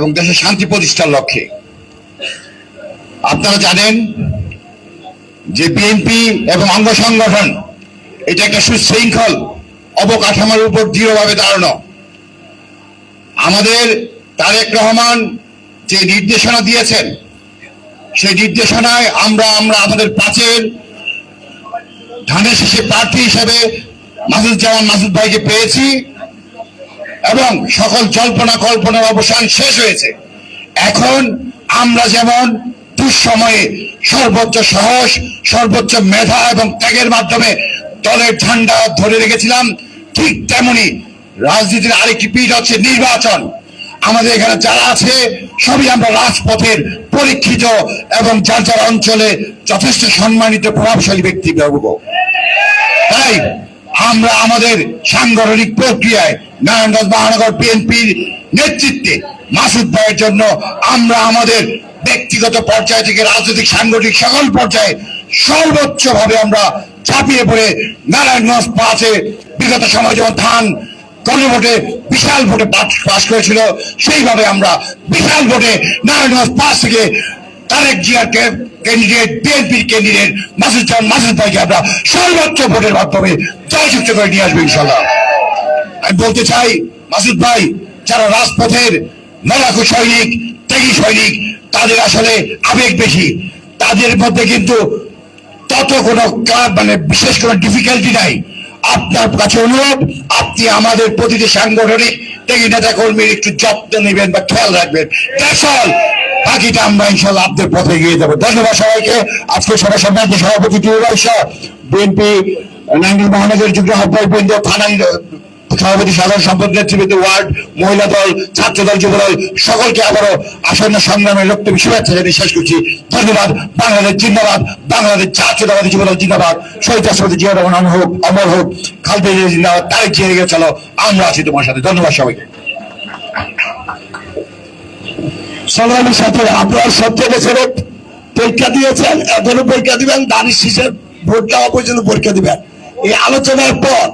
এবং দেশের শান্তি প্রতিষ্ঠার লক্ষ্যে। আপনারা জানেন যে বিএনপি এবং অঙ্গ সংগঠন, এটা একটা সুশৃঙ্খল অবকাঠামোর উপর দৃঢ়ভাবে দাঁড়ানো। আমাদের তারেক রহমান যে নির্দেশনা দিয়েছেন, সেই নির্দেশনায় আমরা আমরা আমাদের পাঁচের ধানের শেষে প্রার্থী হিসেবে মাসুদ জামান মাসুদ ভাইকে পেয়েছি। এবং সকল জল্পনা কল্পনার অবসান শেষ হয়েছে। এখন আমরা যেমন দুঃসময়ে সর্বোচ্চ সাহস, সর্বোচ্চ মেধা এবং ত্যাগের মাধ্যমে দলের ঝান্ডা ধরে রেখেছিলাম, ঠিক তেমনি রাজনীতির আরেকটি পিঠ হচ্ছে নির্বাচন। আমাদের এখানে যারা আছে, সবই আমরা রাজপথের পরীক্ষিত এবং যার যার অঞ্চলে যথেষ্ট সম্মানিত, প্রভাবশালী ব্যক্তি পাবো তাই আমরা আমাদের সাংগঠনিক প্রক্রিয়ায় নারায়ণগঞ্জ মহানগর বিএনপির নেতৃত্বে মাসুদ ভাইয়ের জন্য আমরা আমাদের ব্যক্তিগত পর্যায় থেকে রাজনৈতিক, সাংগঠনিক সকল পর্যায়ে সর্বোচ্চ ভাবে আমরা ঝাঁপিয়ে পড়ে নারায়ণগঞ্জ পাশে বিগত সময় যেমন ধান গণভোটে বিশাল ভোটে পাস করেছিল, সেইভাবে আমরা বিশাল ভোটে নারায়ণগঞ্জ পাশ থেকে তারেক জিয়ার ক্যান্ডিডেট বিএনপির ক্যান্ডিডেট মাসুদ জামান মাসুদ ভাইকে আমরা সর্বোচ্চ ভোটের মাধ্যমে জয়যুক্ত করে নিয়ে আসব ইনশাল্লাহ আমি বলতে চাই, মাসুদ ভাই, যারা রাজপথের লড়াকু সৈনিক, ত্যাগী সৈনিক, তাদের আসলে আবেগ বেশি। তাদের মধ্যে কিন্তু তত কোনো মানে বিশেষ কোনো ডিফিকাল্টি নাই। আপনার কাছে অনুরোধ, আপনি আমাদের প্রতিটি সাংগঠনিক ত্যাগী নেতা কর্মীর একটু যত্ন নেবেন বা খেয়াল রাখবেন। All. বাকিটা আমরা ইনশাল্লাহ আপনাদের পথে এগিয়ে যাব। ধন্যবাদ সবাইকে। আজকে সবার সম্মানিত সভাপতি টিউবাই বিএনপি মহানগর যুগ্ম আহ্বায়ক বৃন্দ থানা সভাপতি সাধারণ সম্পাদক নেতৃবৃন্দ, ওয়ার্ড, মহিলা দল, ছাত্র দল, যুব দল, সকলকে আবারও আসন্ন সংগ্রামের রক্ত শুভেচ্ছা জানিয়ে শেষ করছি। ধন্যবাদ। বাংলাদেশ জিন্দাবাদ। বাংলাদেশ জাতীয়তাবাদী যুব দল জিন্দাবাদ। শহীদ রাষ্ট্রপতি জিয়া রহমান হোক, অমর হোক, খালদে জিন্দাবাদ, তারেক জিয়া রেগে চলো। আমরা আছি তোমার সাথে। ধন্যবাদ সবাইকে। সংগ্রামীর সাথে আপনার থেকে ছেড়ে পরীক্ষা দিয়েছেন, এখনও পরীক্ষা দিবেন দাঁড়িয়ে শেষের ভোট দেওয়া পর্যন্ত পরীক্ষা দিবেন। এই আলোচনার পর